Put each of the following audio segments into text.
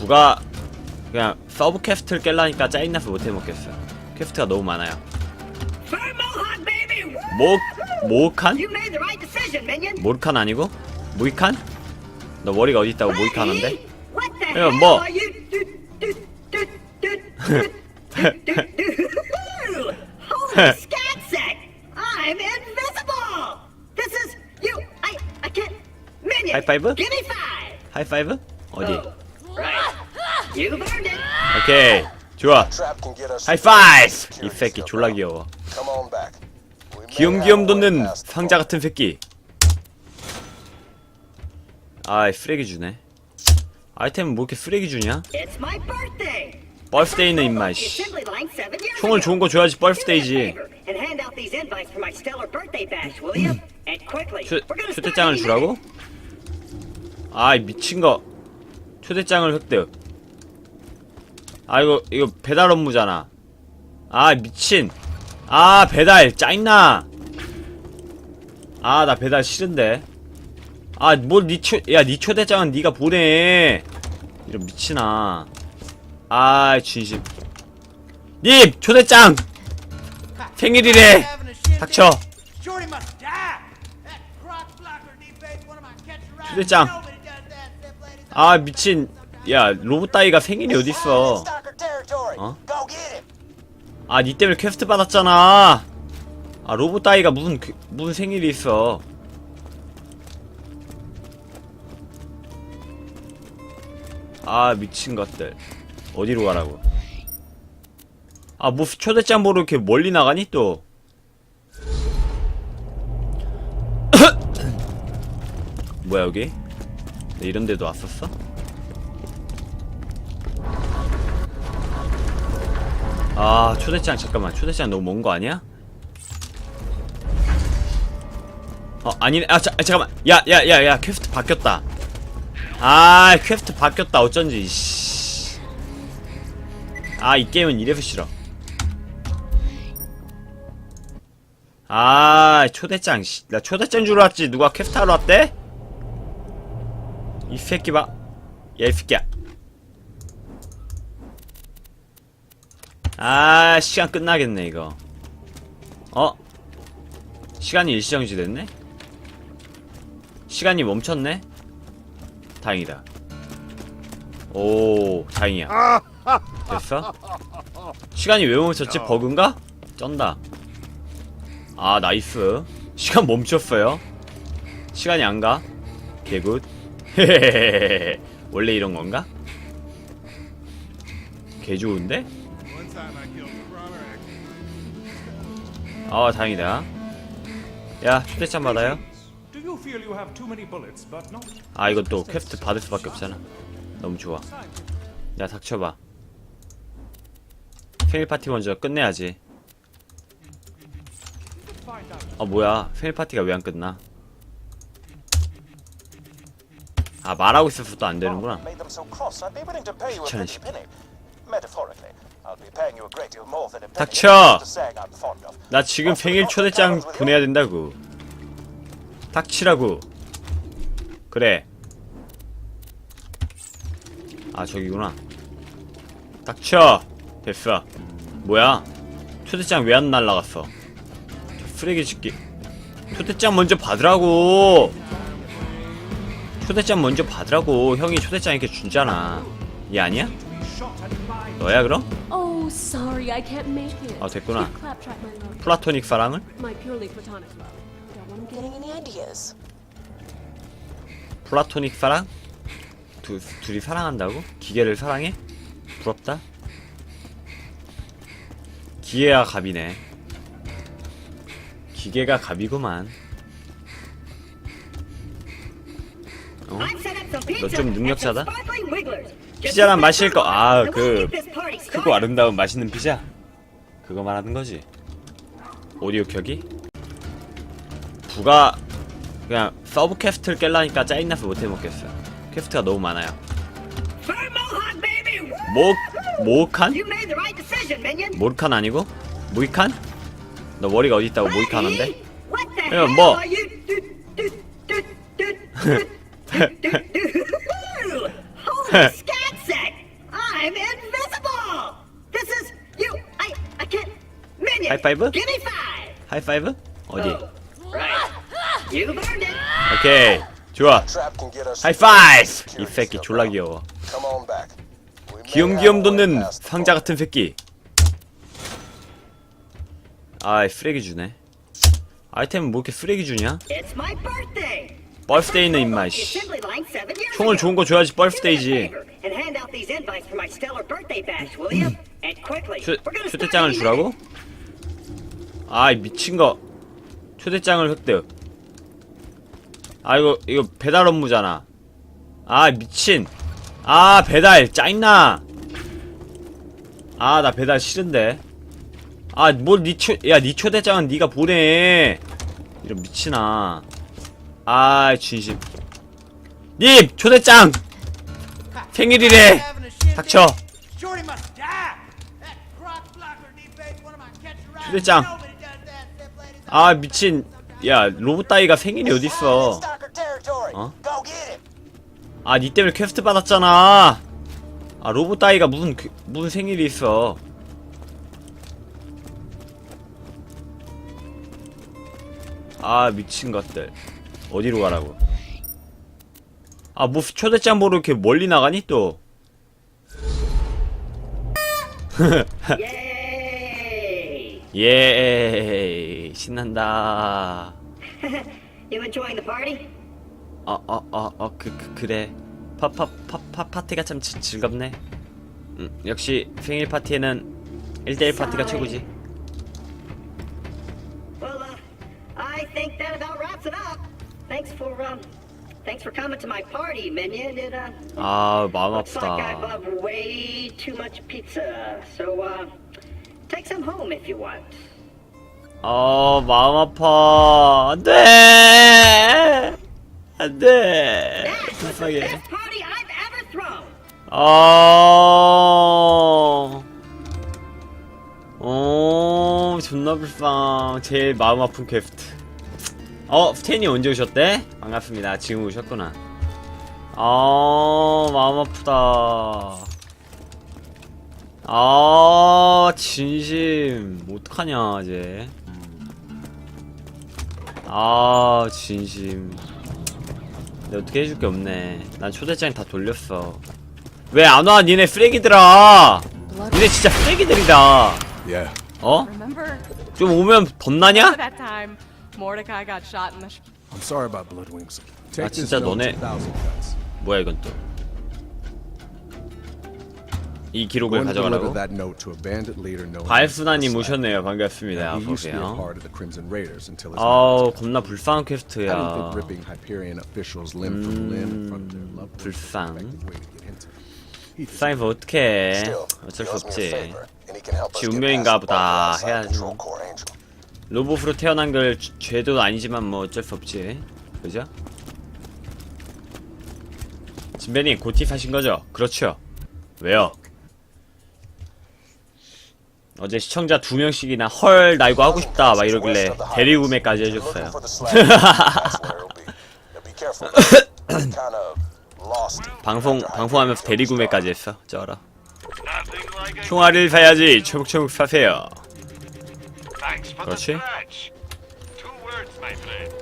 부가 그냥 서브 퀘스트를 깰라니까 짜증나서 못해 먹겠어. 퀘스트가 너무 많아요. 모 모칸? 모르칸 아니고 모이칸? 너 머리가 어디 있다고 모이칸한데? Hell 뭐. five. 하이파이브? 어디? Oh, right. You've earned it. 오케이 좋아. 하이파이브! 이 새끼 졸라 귀여워. 귀염귀염 돋는 상자. 같은 새끼. 아이 쓰레기 주네. 아이템은 뭐 이렇게 쓰레기 주냐? 벌스데이는 임마 씨. 총을. 좋은 거 줘야지 벌스데이지. 초, 초대장을 주라고? 아이 미친 거. 초대장을 획득. 아 이거 이거 배달 업무잖아. 아 미친. 아 배달 짜증나. 아 나 배달 싫은데. 아뭘니초야니 초대장은 네가 보내. 이런 미친아. 아 진심. 님 초대장 생일이래. 닥쳐. Ladies. 아 미친 야 로봇 따위가 생일이 어딨어 Him. 아니 때문에 퀘스트 받았잖아. 아 로봇 따위가 무슨 그- 무슨 생일이 있어. 아 미친 것들. 어디로 가라고? 아 뭐 초대장 보러 이렇게 멀리 나가니 또? 뭐야 여기? 네, 이런 데도 왔었어? 아 초대장 잠깐만. 초대장 너무 먼 거 아니야? 어 아니네. 아 자, 아, 잠깐만. 야 야 야 야 퀘스트 바뀌었다. 아 퀘스트 바뀌었다. 어쩐지 아 이 게임은 이래서 싫어. 아 초대장 씨, 나 초대장 주러 왔지. 누가 퀘스트 하러 왔대? 이 새끼 봐야 이 새끼야 아 시간 끝나겠네 이거 어? 시간이 일시정지 됐네? 시간이 멈췄네? 다행이다 오 다행이야 됐어? 시간이 왜 멈췄지? 버그인가? 쩐다 아 나이스 시간 멈췄어요 시간이 안가? 개굿 헤헤헤헤 원래 이런 건가? 개 좋은데? 아 다행이다 야 초대장 받아요 아 이건 또 퀘스트 받을 수밖에 없잖아 너무 좋아 야 닥쳐봐 생일 파티 먼저 끝내야지? 아 뭐야 생일 파티가 왜 안 끝나 아 말하고 있어서 또안 되는구나 귀찮은 새끼. 닥쳐! 나 지금 생일 초대장 보내야 된다고. 닥치라고. 그래. 아 저기구나. 닥쳐! 됐어. 뭐야? 초대장 왜 안 날라갔어? 저 쓰레기 짓기. 초대장 먼저 받으라고! 초대장 먼저 받으라고. 형이 초대장 이렇게 주잖아. 얘 아니야? 너야 그럼? Oh, sorry, I can't make it. 아, 됐구나. Keep Claptrap, my love. 플라토닉 사랑을? My purely platonic love. Don't want him getting any ideas. 플라토닉 사랑? 두, 둘이 사랑한다고? 기계를 사랑해? 부럽다? 기계가 갑이네. 기계가 갑이구만. 어? 너 좀 능력자다? Put 마실 거, 아, 그, 크고. 아름다운 맛있는 피자? 그거 말하는 거지? 오디오 켜기? 부가, 그냥, 서브 퀘스트를 깰라니까 짜증나서 못 해 먹겠어. 퀘스트가 너무 많아요. 모, 모칸? 모르칸 아니고? 모이칸? 너 머리가 어디 있다고 모이칸 한데? What the 야, hell 뭐? 하이파이브? 하이파이브? 어디? Oh. 오케이 좋아. 하이파이브! 이 새끼 졸라. 귀여워 귀염귀염 돋는 상자. 같은 새끼 아이 쓰레기 주네 아이템은 뭐 이렇게 쓰레기 주냐? 벌스데이는 임마 씨 총을. 좋은 거 줘야지 벌스데이지 초대장을 any 주라고? 아이 미친거. 초대장을 획득. 아 이거 이거 배달 업무잖아. 아 미친. 아 배달. 짜증나. 아 나 배달 싫은데. 아뭘니 초 야니 초대장은 니가 보내. 이런 미친아. 아 진심. 님 초대장. 생일이래. 닥쳐. 초대장. 아 미친 야 로봇 따위가 생일이 어딨어 Stalker territory. Huh? Go get it. 아, 니 때문에 퀘스트 받았잖아. 아, 로봇 따위가 무슨, 그- 무슨 생일이 있어. 아, 미친 것들. 어디로 가라고. 아, 뭐, 초대장 보러 이렇게 멀리 나가니, 또? 예, 신난다. You enjoying the party? 어, 어, 어, 어, 그, 그, 그래. 파, 파, 파, 파, 파티가 참 지, 즐겁네. 음, 역시 생일 파티에는 1대1 파티가 최고지. Well, uh, I think that about wraps it up. Thanks for, um, thanks for coming to my party, Minion. It, uh, 아, 마음 looks like I've 아프다. uh, way too much pizza. So, uh, take some home if you want. 아, 마음 아파. 안 돼! 안 돼! That was the 불쌍해. best party I've ever thrown. 아, 어, 존나 불쌍. 제일 마음 아픈 퀘스트. 어, 스탠이 언제 오셨대? 반갑습니다. 지금 오셨구나. 아, 마음 아프다. 아, 진심. 어떡하냐, 이제. 아, 진심. 내가 어떻게 해줄 게 없네. 난 초대장 다 돌렸어. 왜 안 와, 니네 쓰레기들아! 니네 진짜 쓰레기들이다. Yeah. 어? Remember 좀 오면 덧나냐? that time Mordecai got shot in the sh- I'm sorry about Bloodwings. Take 아, this 진짜 note 너네- Cuts. 뭐야, 이건 또. 이 기록을 가져가라고? 발수나님. 오셨네요. 반갑습니다. His 아우, 겁나 불쌍한 퀘스트야. was 불쌍. 어떡해. Still, 어쩔 수 없지. 지 운명인가 보다. 해야죠. 로봇으로 태어난 걸 죄- 죄도 아니지만 뭐 어쩔 수 없지. 그죠? 진배님 고티 사신 거죠? 그렇죠. 왜요? 어제 시청자 두 명씩이나 헐 나 이거 하고 싶다 막 이러길래 대리구매까지 해줬어요. 방송 방송하면서 대리구매까지 했어. 쩔어. 총알을 사야지. 초록초록 사세요. 그렇지?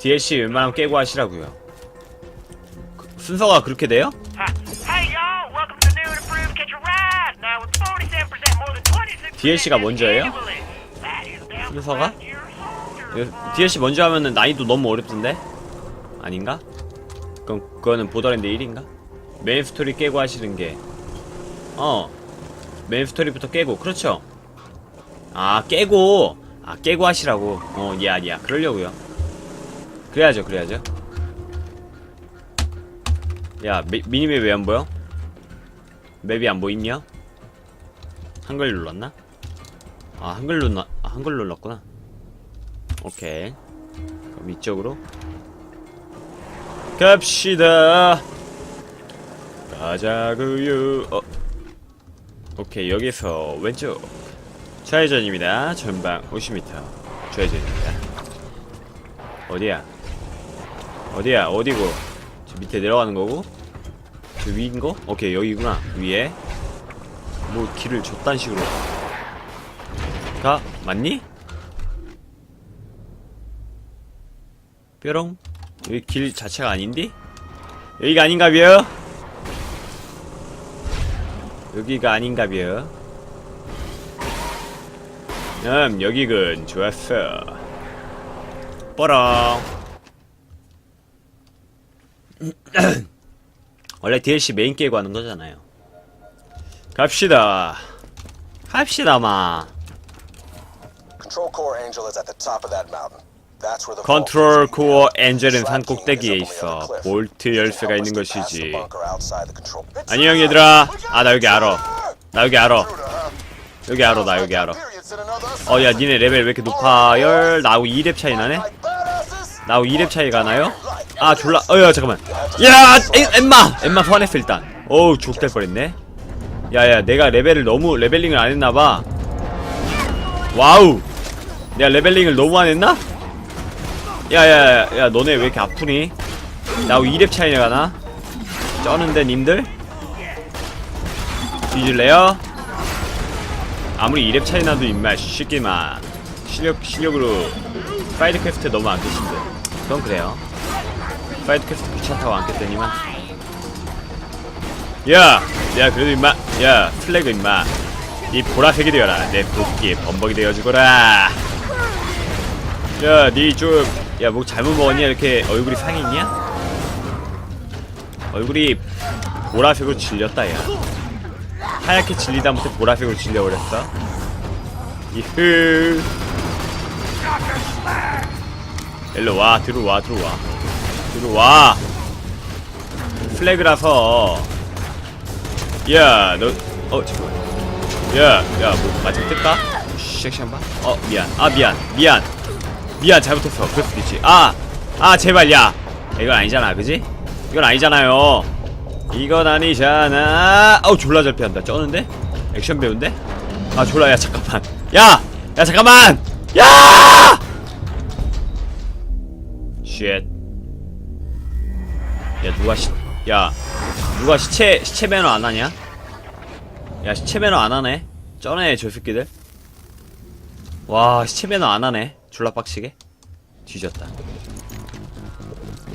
DLC 웬만하면 깨고 하시라고요. 그- 순서가 그렇게 돼요? DLC 가 먼저예요? 순서가? DLC 먼저 하면은 난이도 너무 어렵던데? 아닌가? 그럼 그거는 보더랜드 1인가? 메인 스토리 깨고 하시는 게 어. 메인 스토리부터 깨고 그렇죠? 아 깨고 아 깨고 하시라고 어 예 아니야 그러려고요 그래야죠 그래야죠 야 미, 미니맵 왜 안 보여? 맵이 안 보이냐? 한글 눌렀나? 아 한글 눌렀 아, 한글 눌렀구나. 오케이. 그럼 이쪽으로. 갑시다. 가자구요 어. 오케이 여기서 왼쪽. 좌회전입니다. 전방 50m 좌회전입니다. 어디야? 어디야? 어디고? 저 밑에 내려가는 거고? 저 위인 거? 오케이 여기구나. 위에 뭐 길을 줬단 식으로 가 맞니? 뾰롱 여기 길 자체가 아닌디? 여기가 아닌가 비어 여기가 아닌가벼? 음 여기군 좋았어 뽀롱 원래 DLC 메인 게임 하는 거잖아요 갑시다 갑시다 마 Control Core Angel is at the top of that mountain. That's where the vault 컨트롤. 코어 엔젤은 산 꼭대기에 있어. 볼트 열쇠가 있는 것이지. 안녕 얘들아 아 나 여기 알아 나 여기 알아 여기 알아 나 여기 알아 어 야 니네 레벨 왜 이렇게 높아 열 나하고 2렙 차이 나네 나하고 2렙 차이가 나요? 아 졸라 어야 잠깐만 야 엠- 엠마 엠마 소환했어 일단 어우 족될 뻔했네 야야 내가 레벨을 너무 레벨링을 안 했나봐 와우 내가 레벨링을 너무 안 했나? 야야야 야 너네 왜 이렇게 아프니? 나하고 2렙 차이가 나? 쩌는데 님들? 뒤질래요? 아무리 2렙 차이 나도 임마 쉽게만 실력, 실력으로 파이트 퀘스트 너무 안 계신데 그건 그래요 파이트 퀘스트 귀찮다고 안 깼더니만 야! 야 그래도 임마. 야 플래그 임마. 이 보라색이 되어라. 내 도끼에 범벅이 되어주거라. 야니 좀야 뭐 잘못 먹었냐? 이렇게 얼굴이 상했냐? 얼굴이 보라색으로 질렸다 야. 하얗게 질리다 못해 보라색으로 질려버렸어. 이흐. 일로와 들어와 들어와. 들어와. 플래그라서 야 너 어 잠깐만 야 야뭐 마침 뜰까? 섹시한 봐? 어 미안 아 미안 미안 미안 잘못했어 그럴 수도 있지 아 아 제발 야 이건 아니잖아 그지? 이건 아니잖아요 이건 아니잖아 아우 졸라 잘 피한다 쩌는데? 액션 배우인데? 아 졸라 야 잠깐만 야! 야 잠깐만! 야! 쉣. 야 누가 시, 야 누가 시체 시체 매너 안 하냐? 야 시체 매너 안 하네. 쩌네 저 새끼들. 와 시체 매너 안 하네. 졸라 빡치게. 뒤졌다.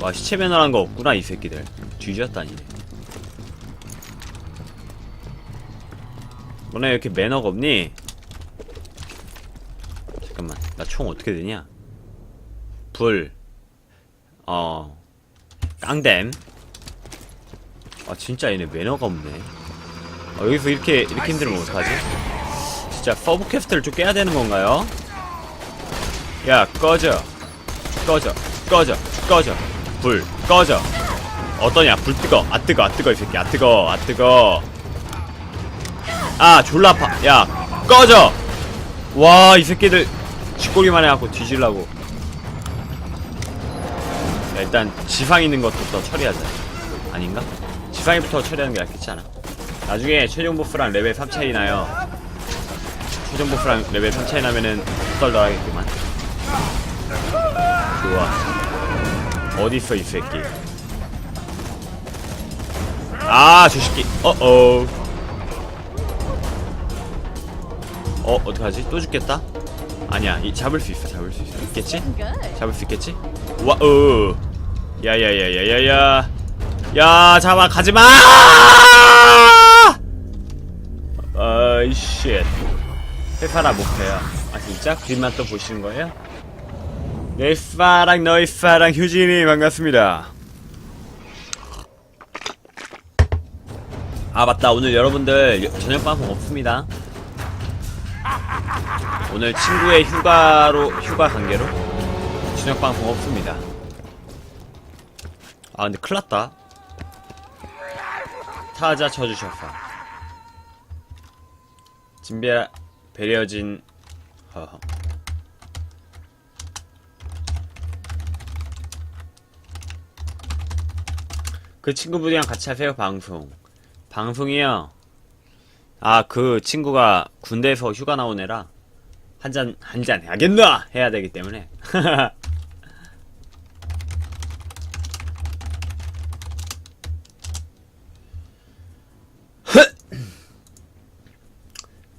와 시체 매너란 거 없구나 이 새끼들. 뒤졌다니. 너네 왜 이렇게 매너가 없니? 잠깐만 나 총 어떻게 되냐? 불 어... 깡댐 아 진짜 얘네 매너가 없네. 아, 여기서 이렇게 이렇게 힘들면 어떡하지? 진짜 서브 퀘스트를 좀 깨야 되는 건가요? 야 꺼져. 꺼져. 꺼져. 꺼져. 불. 꺼져. 어떠냐? 불 뜨거. 아 뜨거. 아 뜨거 이 새끼. 아 뜨거. 아 뜨거. 아 졸라 아파. 야 꺼져. 와 이 새끼들. 쥐꼬리만 해갖고 뒤질라고. 야, 일단 지상 있는 것부터 처리하자. 아닌가? 지상이부터 처리하는 게 낫겠지 않아? 나중에 최종 보스랑 레벨 3 차이 나요 최종 보스랑 레벨 3 차이 나면은 썰덜하겠구만 좋아 어딨어 이 새끼 아 저 새끼 어어 어 어떡하지? 또 죽겠다? 아니야 이 잡을 수 있어 잡을 수 있어 있겠지? 잡을 수 있겠지? 와어 야야야야야야 야 잡아 가지마 아이 쉣 회사라 목표야 아 진짜? 그림만 또 보시는 거예요? 내 사랑 너의 사랑 효진이 반갑습니다 아 맞다 오늘 여러분들 여- 저녁 방송 없습니다 오늘 친구의 휴가로 휴가 관계로 저녁 방송 없습니다. 아 근데 큰일났다. 타자 쳐주셨어. 진배 배려진 허허. 그 친구분이랑 같이 하세요 방송. 방송이요. 아 그 친구가 군대에서 휴가 나온 애라 한 잔 한 잔 해야겠나 해야 되기 때문에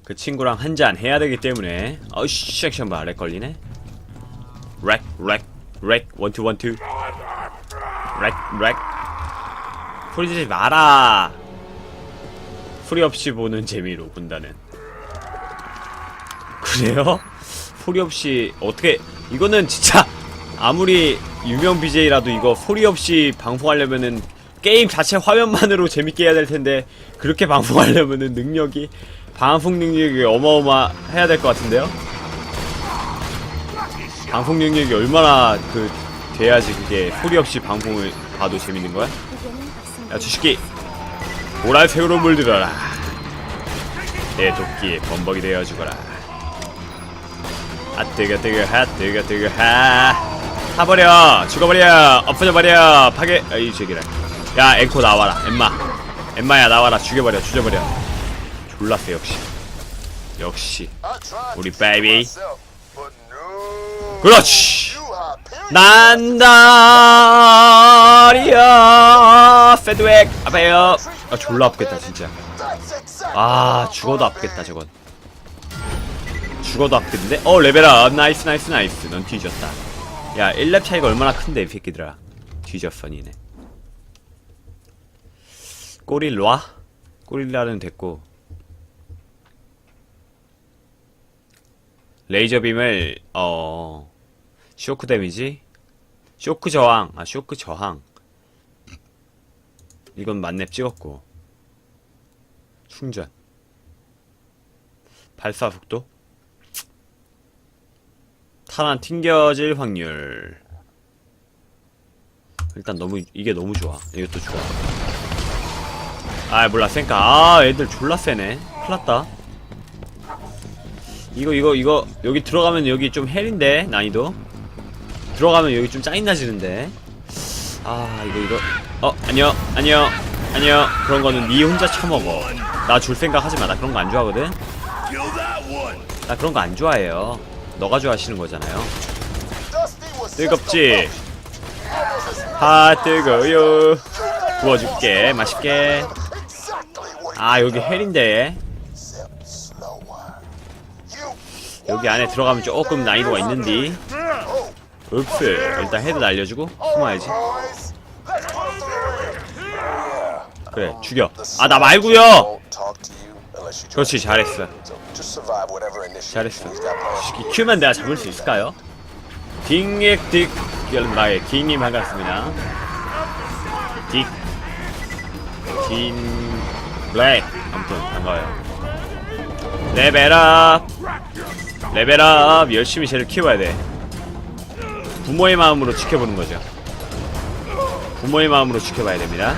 그 친구랑 한 잔 해야 되기 때문에. 어이씨 섹션 봐 렉 걸리네. 렉렉 렉 원투 원투. 렉렉. 지르지 마라. 소리 없이 보는 재미로 본다는. 그래요? 소리 없이 어떻게 이거는 진짜 아무리 유명 BJ라도 이거 소리 없이 방송하려면은 게임 자체 화면만으로 재밌게 해야 될 텐데 그렇게 방송하려면은 능력이 방송 능력이 어마어마 해야 될 것 같은데요? 방송 능력이 얼마나 그 돼야지 그게 소리 없이 방송을 봐도 재밌는 거야? 야 주식기! 보라색으로 물들어라. 내 도끼에 범벅이 되어 죽어라. 아 뜨거 뜨거 하 뜨거 뜨거 하. 타버려! 죽어버려! 엎어져 버려! 파괴! 아이 저기라 야 앵코 나와라. 엠마. 엠마야 나와라. 죽여버려. 죽여버려 졸라 세 역시. 역시. tried 우리 no. 그렇지. 난다리야. 페드웩 아파요 아 졸라 아프겠다 진짜. 아 죽어도 아프겠다 저건. 죽어도 아프겠는데? 어 레벨업. 나이스 나이스 나이스. 넌 뒤졌다. 야 1렙 차이가 얼마나 큰데 이 새끼들아. 뒤졌어 니네. 꼬릴라? 꼬릴라는 됐고 레이저빔을 어 쇼크 데미지? 쇼크 저항. 아 쇼크 저항. 이건 만렙 찍었고. 충전. 발사 속도? 탄환 튕겨질 확률. 일단 너무 이게 너무 좋아. 이것도 좋아. 아 몰라. 쌩까 아 애들 졸라 세네. 큰일났다 이거 이거 이거 여기 들어가면 여기 좀 헬인데 난이도. 들어가면 여기 좀 짜증나지는데. 아 이거 이거. 어 안녕 안녕 안녕. 그런 거는 니 혼자 처먹어. 나 줄 생각 하지 마나 그런 거 안 좋아하거든. 나 그런 거 안 좋아해요. 너가 좋아하시는 거잖아요. 뜨겁지? 아 뜨거요. 구워줄게. 맛있게. 아 여기 헬인데 여기 안에 들어가면 조금 난이도가 있는디 읍스 일단 헤드 날려주고 숨어야지. 그래 죽여 아 나 말고요 그렇지 잘했어 잘했어 큐면 내가 잡을 수 있을까요? 딩액딕 나의 딩님 반갑습니다 딕딘 블랙 아무튼 반가워요 레벨업 레벨업 열심히 쟤를 키워야 돼. 부모의 마음으로 지켜보는 거죠. 부모의 마음으로 지켜봐야 됩니다.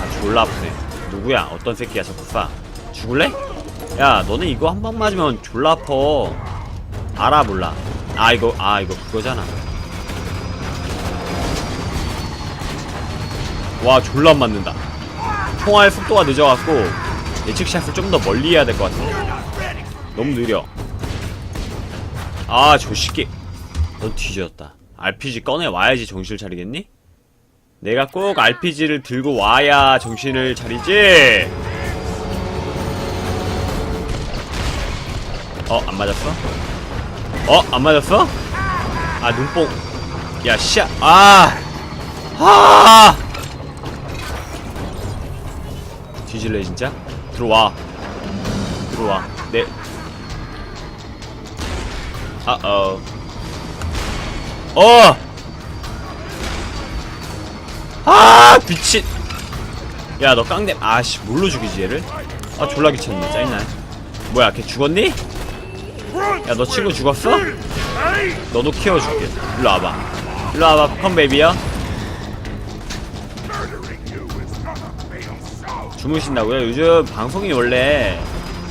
아 졸라 아프네. 누구야? 어떤 새끼야 자꾸 쏴 죽을래? 야 너네 이거 한 방 맞으면 졸라 아파. 알아 몰라. 아 이거 아 이거 그거잖아. 와 졸라 안 맞는다. 총알 속도가 늦어갖고 예측샷을 좀 더 멀리 해야 될 것 같아 너무 느려 아 저 새끼 넌 뒤졌다 RPG 꺼내 와야지 정신을 차리겠니? 내가 꼭 RPG를 들고 와야 정신을 차리지 어, 안 맞았어? 어, 안 맞았어? 아, 눈뽕. 야, 씨야. 아! 아! 뒤질래, 진짜? 들어와. 들어와. 내. 아, 어. 어! 아, 미친. 야, 너 깡댐. 아씨, 뭘로 죽이지, 얘를? 아, 졸라 귀찮네. 짜증나. 뭐야, 걔 죽었니? 야 너 친구 죽었어? 너도 키워줄게 일로 와봐 일로 와봐 팝콘 베이비야 주무신다고요? 요즘 방송이 원래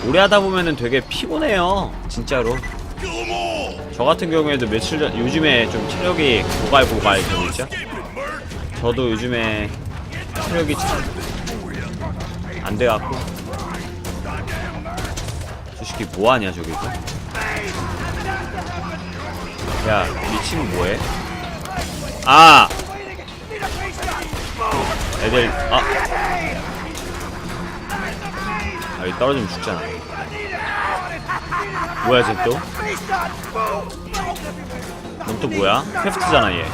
오래 하다 보면은 되게 피곤해요 진짜로 저 같은 경우에도 며칠 전 요즘에 좀 체력이 고갈 고갈 되고 있죠 저도 요즘에 체력이 참 안 돼갖고 저 새끼 뭐하냐 저기서 야, 니 친구 뭐해? 아! 애들, 아! 아, 여기 떨어지면 죽잖아. 뭐야 쟤 또? 넌 또 뭐야? 퀘스트잖아 얘